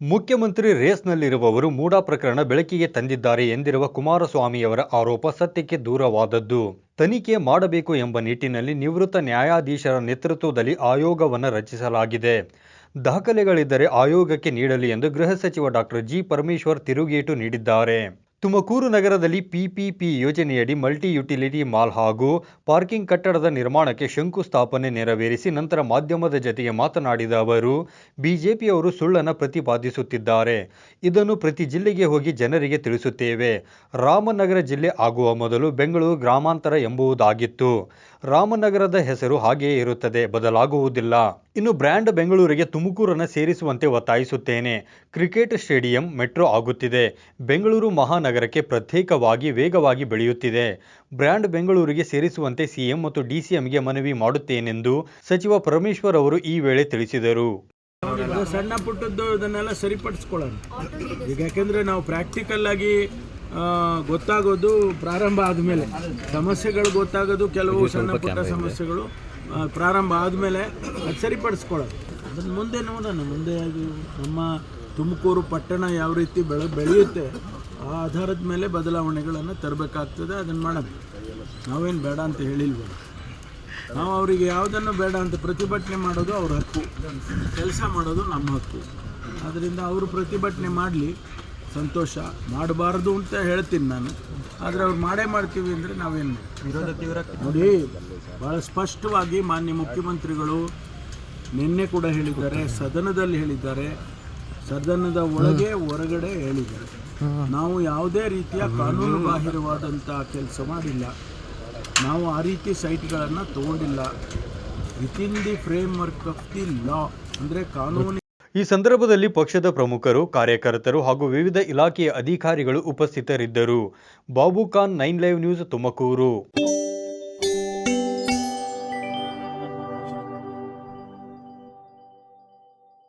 ಮುಖ್ಯಮಂತ್ರಿ ರೇಸ್ನಲ್ಲಿರುವವರು ಮೂಡಾ ಪ್ರಕರಣ ಬೆಳಕಿಗೆ ತಂದಿದ್ದಾರೆ ಎಂದಿರುವ ಕುಮಾರಸ್ವಾಮಿಯವರ ಆರೋಪ ಸತ್ಯಕ್ಕೆ ದೂರವಾದದ್ದು. ತನಿಖೆ ಮಾಡಬೇಕು ಎಂಬ ನಿಟ್ಟಿನಲ್ಲಿ ನಿವೃತ್ತ ನ್ಯಾಯಾಧೀಶರ ನೇತೃತ್ವದಲ್ಲಿ ಆಯೋಗವನ್ನು ರಚಿಸಲಾಗಿದೆ. ದಾಖಲೆಗಳಿದ್ದರೆ ಆಯೋಗಕ್ಕೆ ನೀಡಲಿ ಎಂದು ಗೃಹ ಸಚಿವ ಡಾಕ್ಟರ್ ಜಿ ಪರಮೇಶ್ವರ್ ತಿರುಗೇಟು ನೀಡಿದ್ದಾರೆ. ತುಮಕೂರು ನಗರದಲ್ಲಿ ಪಿಪಿಪಿ ಯೋಜನೆಯಡಿ ಮಲ್ಟಿ ಯುಟಿಲಿಟಿ ಮಾಲ್ ಹಾಗೂ ಪಾರ್ಕಿಂಗ್ ಕಟ್ಟಡದ ನಿರ್ಮಾಣಕ್ಕೆ ಶಂಕುಸ್ಥಾಪನೆ ನೆರವೇರಿಸಿ ನಂತರ ಮಾಧ್ಯಮದ ಜತೆಗೆ ಮಾತನಾಡಿದ ಅವರು, ಬಿಜೆಪಿಯವರು ಸುಳ್ಳನ್ನು ಪ್ರತಿಪಾದಿಸುತ್ತಿದ್ದಾರೆ. ಇದನ್ನು ಪ್ರತಿ ಜಿಲ್ಲೆಗೆ ಹೋಗಿ ಜನರಿಗೆ ತಿಳಿಸುತ್ತೇವೆ. ರಾಮನಗರ ಜಿಲ್ಲೆ ಆಗುವ ಮೊದಲು ಬೆಂಗಳೂರು ಗ್ರಾಮಾಂತರ ಎಂಬುವುದಾಗಿತ್ತು ರಾಮನಗರದ ಹೆಸರು ಹಾಗೆಯೇ ಇರುತ್ತದೆ, ಬದಲಾಗುವುದಿಲ್ಲ. ಇನ್ನು ಬ್ರ್ಯಾಂಡ್ ಬೆಂಗಳೂರಿಗೆ ತುಮಕೂರನ್ನು ಸೇರಿಸುವಂತೆ ಒತ್ತಾಯಿಸುತ್ತೇನೆ. ಕ್ರಿಕೆಟ್ ಸ್ಟೇಡಿಯಂ ಮೆಟ್ರೋ ಆಗುತ್ತಿದೆ. ಬೆಂಗಳೂರು ಮಹಾನಗರಕ್ಕೆ ಪ್ರತ್ಯೇಕವಾಗಿ ವೇಗವಾಗಿ ಬೆಳೆಯುತ್ತಿದೆ. ಬ್ರ್ಯಾಂಡ್ ಬೆಂಗಳೂರಿಗೆ ಸೇರಿಸುವಂತೆ ಸಿಎಂ ಮತ್ತು ಡಿಸಿಎಂಗೆ ಮನವಿ ಮಾಡುತ್ತೇನೆಂದು ಸಚಿವ ಪರಮೇಶ್ವರ್ ಅವರು ಈ ವೇಳೆ ತಿಳಿಸಿದರು. ಸಣ್ಣ ಪುಟ್ಟದ್ದು ಇದನ್ನೆಲ್ಲ ಸರಿಪಡಿಸ್ಕೊಳ್ಳೋಣ. ಈಗ ಯಾಕೆಂದರೆ ನಾವು ಪ್ರಾಕ್ಟಿಕಲ್ ಆಗಿ ಗೊತ್ತಾಗೋದು ಪ್ರಾರಂಭ ಆದಮೇಲೆ. ಸಮಸ್ಯೆಗಳು ಗೊತ್ತಾಗೋದು ಕೆಲವು ಸಣ್ಣ ಪುಟ್ಟ ಸಮಸ್ಯೆಗಳು. ಪ್ರಾರಂಭ ಆದಮೇಲೆ ಅದು ಸರಿಪಡಿಸ್ಕೊಳ್ಳೋದು. ಅದನ್ನು ಮುಂದೆ ನೋಡೋಣ, ಮುಂದೆ ನಮ್ಮ ತುಮಕೂರು ಪಟ್ಟಣ ಯಾವ ರೀತಿ ಬೆಳೆ, ಬೆಳೆಯುತ್ತೆ, ಆ ಆಧಾರದ ಮೇಲೆ ಬದಲಾವಣೆಗಳನ್ನು ತರಬೇಕಾಗ್ತದೆ ಅದನ್ನು ಮಾಡೋಣ. ನಾವೇನು ಬೇಡ ಅಂತ ಹೇಳಿಲ್ವ. ನಾವು ಅವರಿಗೆ ಯಾವುದನ್ನು ಬೇಡ ಅಂತ ಪ್ರತಿಭಟನೆ ಮಾಡೋದು ಅವ್ರ ಹಕ್ಕು. ಕೆಲಸ ಮಾಡೋದು ನಮ್ಮ ಹಕ್ಕು. ಆದ್ದರಿಂದ ಅವರು ಪ್ರತಿಭಟನೆ ಮಾಡಲಿ. ಸಂತೋಷ ಮಾಡಬಾರ್ದು ಅಂತ ಹೇಳ್ತೀನಿ ನಾನು. ಆದರೆ ಅವ್ರು ಮಾಡೇ ಮಾಡ್ತೀವಿ ಅಂದರೆ ನಾವೇನು ವಿರೋಧ ನೋಡಿ ಭಾಳ ಸ್ಪಷ್ಟವಾಗಿ ಮಾನ್ಯ ಮುಖ್ಯಮಂತ್ರಿಗಳು ನಿನ್ನೆ ಕೂಡ ಹೇಳಿದ್ದಾರೆ ಸದನದಲ್ಲಿ ಹೇಳಿದ್ದಾರೆ. ಸದನದ ಒಳಗೆ ಹೊರಗಡೆ ಹೇಳಿದ್ದಾರೆ. ನಾವು ಯಾವುದೇ ರೀತಿಯ ಕಾನೂನು ಬಾಹಿರವಾದಂಥ ಕೆಲಸ ಮಾಡಿಲ್ಲ. ನಾವು ಆ ರೀತಿ ಸೈಟ್ಗಳನ್ನು ತಗೊಂಡಿಲ್ಲ. In the framework of the law ಅಂದರೆ ಕಾನೂನು ಈ ಸಂದರ್ಭದಲ್ಲಿ ಪಕ್ಷದ ಪ್ರಮುಖರು, ಕಾರ್ಯಕರ್ತರು ಹಾಗೂ ವಿವಿಧ ಇಲಾಖೆಯ ಅಧಿಕಾರಿಗಳು ಉಪಸ್ಥಿತರಿದ್ದರು. Babu Khan nine live news Tumakuru.